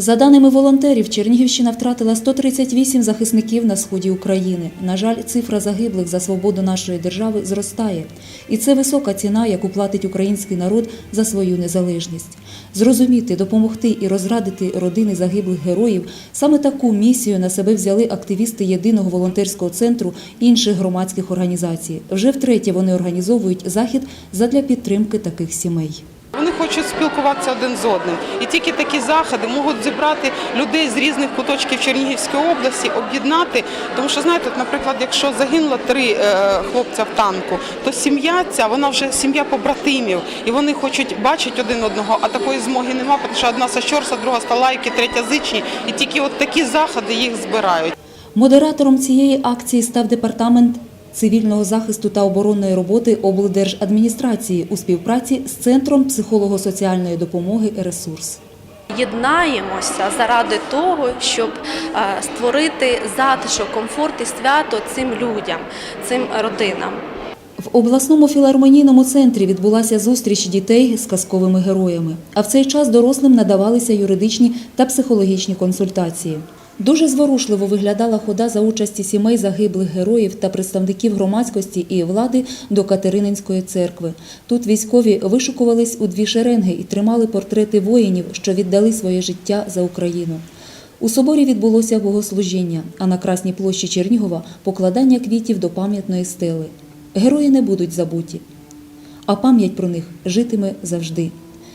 За даними волонтерів, Чернігівщина втратила 138 захисників на сході України. На жаль, цифра загиблих за свободу нашої держави зростає. І це висока ціна, яку платить український народ за свою незалежність. Зрозуміти, допомогти і розрадити родини загиблих героїв саме таку місію на себе взяли активісти єдиного волонтерського центру інших громадських організацій. Вже втретє вони організовують захід задля підтримки таких сімей. Вони хочуть спілкуватися один з одним. І тільки такі заходи можуть зібрати людей з різних куточків Чернігівської області, об'єднати. Тому що, знаєте, наприклад, якщо загинуло три е, хлопця в танку, то сім'я ця, вона вже сім'я побратимів. І вони хочуть бачити один одного, а такої змоги нема, тому що одна Сачорса, друга Сталайки, третя Зичні. І тільки от такі заходи їх збирають. Модератором цієї акції став департамент цивільного захисту та оборонної роботи облдержадміністрації у співпраці з Центром психолого-соціальної допомоги «Ресурс». єднаємося заради того, щоб е, створити затишок, комфорт і свято цим людям, цим родинам. В обласному філармонійному центрі відбулася зустріч дітей з казковими героями. А в цей час дорослим надавалися юридичні та психологічні консультації. Дуже зворушливо виглядала хода за участі сімей загиблих героїв та представників громадськості і влади до Катерининської церкви. Тут військові вишукувались у дві шеренги і тримали портрети воїнів, що віддали своє життя за Україну. У соборі відбулося богослужіння, а на Красній площі Чернігова покладання квітів до пам'ятної стели. Герої не будуть забуті, а пам'ять про них житиме завжди.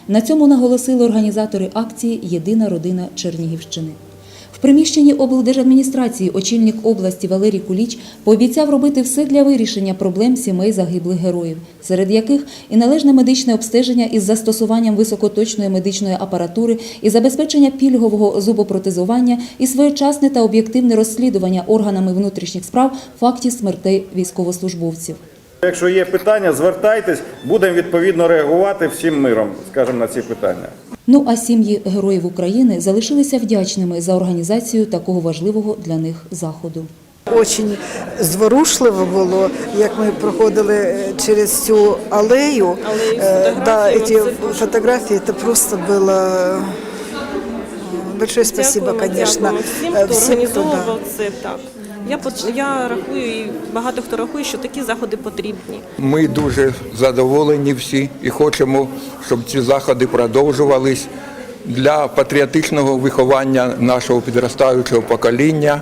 На цьому наголосили організатори акції Єдина родина Чернігівщини. В приміщенні облдержадміністрації очільник області Валерій Куліч пообіцяв робити все для вирішення проблем сімей загиблих героїв, серед яких і належне медичне обстеження із застосуванням високоточної медичної апаратури, і забезпечення пільгового зубопротезування, і своєчасне та об'єктивне розслідування органами внутрішніх справ фактів смертей військовослужбовців. Якщо є питання, звертайтесь, будемо відповідно реагувати всім миром, скажімо, на ці питання. Ну а сім'ї героїв України залишилися вдячними за організацію такого важливого для них заходу. Очень зворушливо було, як ми проходили е, через цю алею. Е, да, ці фотографії, це просто було большое спасибо, дякую, конечно, Дякую. всім, е, хто всім, організовував да. це так. Я я рахую, і багато хто рахує, що такі заходи потрібні. Ми дуже задоволені всі і хочемо, щоб ці заходи продовжувались для патріотичного виховання нашого підростаючого покоління